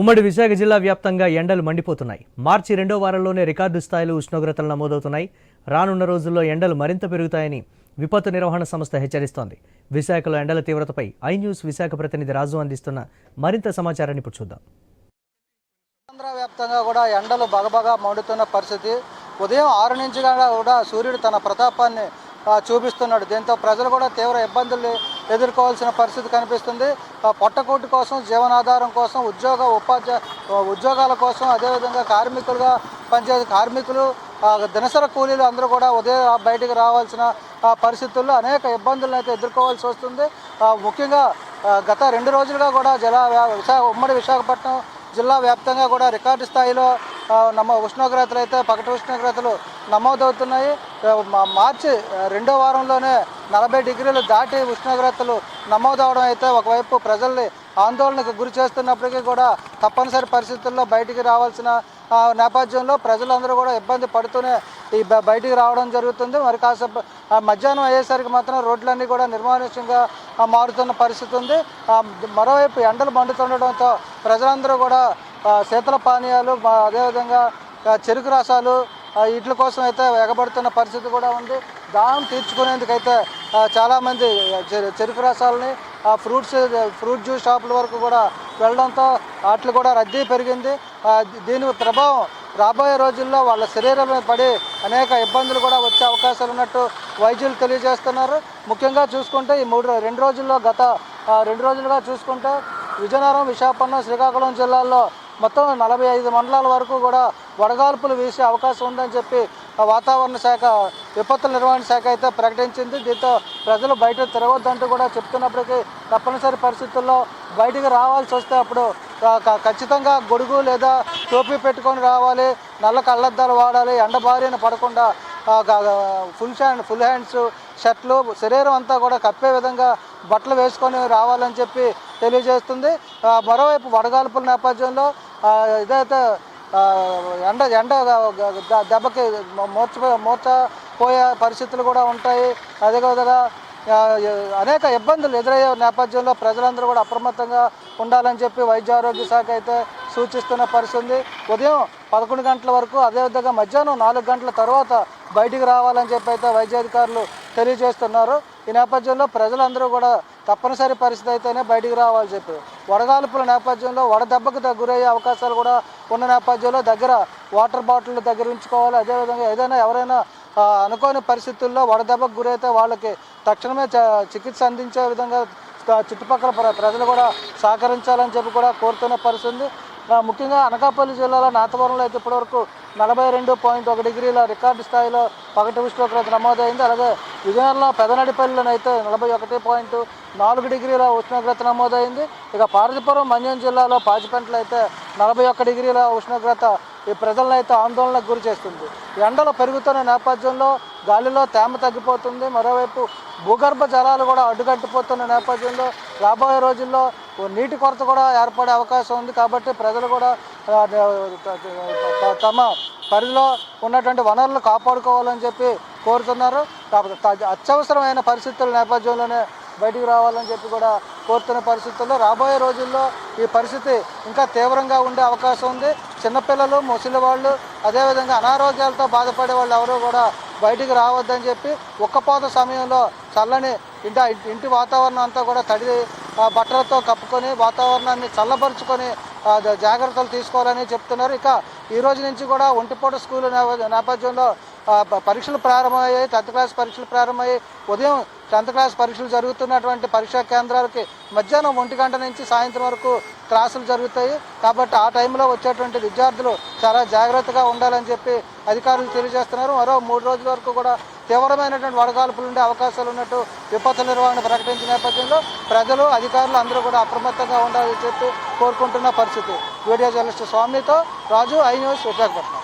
ఉమ్మడి విశాఖ జిల్లా వ్యాప్తంగా ఎండలు మండిపోతున్నాయి. మార్చి రెండో వారంలోనే రికార్డు స్థాయిలో ఉష్ణోగ్రతలు నమోదవుతున్నాయి. రానున్న రోజుల్లో ఎండలు మరింత పెరుగుతాయని విపత్తు నిర్వహణ సంస్థ హెచ్చరిస్తోంది. విశాఖలో ఎండల తీవ్రతపై ఐ న్యూస్ విశాఖ ప్రతినిధి రాజు అందిస్తున్న మరింత సమాచారాన్ని ఇప్పుడు చూద్దాం. ఆంధ్ర వ్యాప్తంగా కూడా ఎండలు బగబగా మండుతున్న పరిస్థితి. ఉదయం ఆరు నుంచి కూడా సూర్యుడు తన ప్రతాపాన్ని చూపిస్తున్నాడు. దీంతో ప్రజలు కూడా తీవ్ర ఇబ్బందులు ఎదుర్కోవాల్సిన పరిస్థితి కనిపిస్తుంది. ఆ, పొట్టకూటి కోసం జీవనాధారం కోసం ఉద్యోగ ఉపాధ్యాయ ఉద్యోగాల కోసం అదేవిధంగా కార్మికులుగా పనిచేసే కార్మికులు దినసర కూలీలు అందరూ కూడా ఉదయం బయటికి రావాల్సిన పరిస్థితుల్లో అనేక ఇబ్బందులను అయితే ఎదుర్కోవాల్సి వస్తుంది. ముఖ్యంగా గత రెండు రోజులుగా కూడా జిల్లా విశాఖ ఉమ్మడి విశాఖపట్నం జిల్లా వ్యాప్తంగా కూడా రికార్డు స్థాయిలో నమ్మ ఉష్ణోగ్రతలు అయితే పగటి ఉష్ణోగ్రతలు నమోదవుతున్నాయి. మా- మార్చి రెండో వారంలోనే నలభై డిగ్రీలు దాటి ఉష్ణోగ్రతలు నమోదవడం అయితే ఒకవైపు ప్రజల్ని ఆందోళనకు గురి చేస్తున్నప్పటికీ కూడా తప్పనిసరి పరిస్థితుల్లో బయటికి రావాల్సిన నేపథ్యంలో ప్రజలందరూ కూడా ఇబ్బంది పడుతూనే ఈ బయటికి రావడం జరుగుతుంది. మరి కాసేపు మధ్యాహ్నం అయ్యేసరికి మాత్రం రోడ్లన్నీ కూడా నిర్మానుష్యంగా మారుతున్న పరిస్థితి ఉంది. మరోవైపు ఎండలు మండుతుండడంతో ప్రజలందరూ కూడా శీతల పానీయాలు అదేవిధంగా చెరుకు రసాలు వీటి కోసం అయితే ఎగబడుతున్న పరిస్థితి కూడా ఉంది. దాహం తీర్చుకునేందుకైతే చాలామంది చెరుకు రసాలని ఆ, ఫ్రూట్స్ ఫ్రూట్ జ్యూస్ షాపుల వరకు కూడా వెళ్ళడంతో వాటిలో కూడా రద్దీ పెరిగింది. దీని ప్రభావం రాబోయే రోజుల్లో వాళ్ళ శరీరం మీద పడి అనేక ఇబ్బందులు కూడా వచ్చే అవకాశాలు ఉన్నట్టు వైద్యులు తెలియజేస్తున్నారు. ముఖ్యంగా చూసుకుంటే ఈ మూడు రెండు రోజుల్లో గత రెండు రోజులుగా చూసుకుంటే విజయనగరం విశాఖపట్నం శ్రీకాకుళం జిల్లాల్లో మొత్తం నలభై ఐదు మండలాల వరకు కూడా వడగాల్పులు వీసే అవకాశం ఉందని చెప్పి వాతావరణ శాఖ విపత్తుల నిర్వహణ శాఖ అయితే ప్రకటించింది. దీంతో ప్రజలు బయట తిరగొద్దంటూ కూడా చెప్తున్నప్పటికీ తప్పనిసరి పరిస్థితుల్లో బయటికి రావాల్సి వస్తే అప్పుడు ఖచ్చితంగా గొడుగు లేదా టోపీ పెట్టుకొని రావాలి. నల్ల కళ్ళద్దాలు వాడాలి. ఎండ బారిన పడకుండా ఫుల్ హ్యాండ్ ఫుల్ హ్యాండ్స్ షర్ట్లు శరీరం అంతా కూడా కప్పే విధంగా బట్టలు వేసుకొని రావాలని చెప్పి తెలియజేస్తుంది. మరోవైపు వడగాల్పుల నేపథ్యంలో ఇదైతే ఎండ ఎండ దెబ్బకి మూర్చ మూర్చపోయే పరిస్థితులు కూడా ఉంటాయి. అదేవిధంగా అనేక ఇబ్బందులు ఎదురయ్యే నేపథ్యంలో ప్రజలందరూ కూడా అప్రమత్తంగా ఉండాలని చెప్పి వైద్య ఆరోగ్య శాఖ అయితే సూచిస్తున్న పరిస్థితి ఉంది. ఉదయం పదకొండు గంటల వరకు అదేవిధంగా మధ్యాహ్నం నాలుగు గంటల తర్వాత బయటికి రావాలని చెప్పి అయితే వైద్యాధికారులు తెలియజేస్తున్నారు. ఈ నేపథ్యంలో ప్రజలందరూ కూడా తప్పనిసరి పరిస్థితి అయితేనే బయటికి రావాలని చెప్పి వడగాల్పుల నేపథ్యంలో వడదెబ్బకు గురయ్యే అవకాశాలు కూడా ఉన్న నేపథ్యంలో దగ్గర వాటర్ బాటిల్ దగ్గర ఉంచుకోవాలి. అదేవిధంగా ఏదైనా ఎవరైనా అనుకోని పరిస్థితుల్లో వడదెబ్బకు గురైతే వాళ్ళకి తక్షణమే చికిత్స అందించే విధంగా చుట్టుపక్కల ప్రజలు కూడా సహకరించాలని చెప్పి కూడా కోరుతున్న పరిస్థితి ముఖ్యంగా అనకాపల్లి జిల్లాలో నాతవరంలో అయితే ఇప్పటివరకు నలభై రెండు పాయింట్ ఒక డిగ్రీల రికార్డు స్థాయిలో పగటి ఉష్ణోగ్రత నమోదైంది. అలాగే విజయనగరంలో పెదనడిపల్లిలో అయితే నలభై ఒకటి పాయింట్ నాలుగు డిగ్రీల ఉష్ణోగ్రత నమోదైంది. ఇక పార్వతీపురం మన్యం జిల్లాలో పాచిపెంటలో అయితే నలభై ఒక్క డిగ్రీల ఉష్ణోగ్రత ఈ ప్రజలను అయితే ఆందోళనకు గురి చేస్తుంది. ఎండలు పెరుగుతున్న నేపథ్యంలో గాలిలో తేమ తగ్గిపోతుంది. మరోవైపు భూగర్భ జలాలు కూడా అడ్డుకట్టిపోతున్న నేపథ్యంలో రాబోయే రోజుల్లో నీటి కొరత కూడా ఏర్పడే అవకాశం ఉంది. కాబట్టి ప్రజలు కూడా తమ పరిధిలో ఉన్నటువంటి వనరులు కాపాడుకోవాలని చెప్పి కోరుతున్నారు. కాకపోతే అత్యవసరమైన పరిస్థితుల నేపథ్యంలోనే బయటికి రావాలని చెప్పి కూడా కోరుతున్న పరిస్థితుల్లో రాబోయే రోజుల్లో ఈ పరిస్థితి ఇంకా తీవ్రంగా ఉండే అవకాశం ఉంది. చిన్నపిల్లలు ముసలి వాళ్ళు అదేవిధంగా అనారోగ్యాలతో బాధపడే వాళ్ళు ఎవరూ కూడా బయటికి రావద్దని చెప్పి ఒక్కపోత సమయంలో చల్లని ఇంటి ఇంటి వాతావరణం అంతా కూడా తడి బట్టలతో కప్పుకొని వాతావరణాన్ని చల్లబరుచుకొని జాగ్రత్తలు తీసుకోవాలని చెప్తున్నారు. ఇక ఈ రోజు నుంచి కూడా ఒంటిపూట స్కూల్ నేప- నేపథ్యంలో పరీక్షలు ప్రారంభమయ్యాయి టెన్త్ క్లాస్ పరీక్షలు ప్రారంభమయ్యాయి. ఉదయం టెన్త్ క్లాస్ పరీక్షలు జరుగుతున్నటువంటి పరీక్షా కేంద్రాలకి మధ్యాహ్నం ఒంటి గంట నుంచి సాయంత్రం వరకు క్లాసులు జరుగుతాయి. కాబట్టి ఆ టైంలో వచ్చేటువంటి విద్యార్థులు చాలా జాగ్రత్తగా ఉండాలని చెప్పి అధికారులు తెలియజేస్తున్నారు. మరో మూడు రోజుల వరకు కూడా తీవ్రమైనటువంటి వడగాల్పులు ఉండే అవకాశాలు ఉన్నట్టు విపత్తు నిర్వహణ ప్రకటించిన నేపథ్యంలో ప్రజలు అధికారులు అందరూ కూడా అప్రమత్తంగా ఉండాలని చెప్పి కోరుకుంటున్న పరిస్థితి. వీడియో జర్నలిస్ట్ స్వామితో రాజు ఐ న్యూస్ విశాఖపట్నం.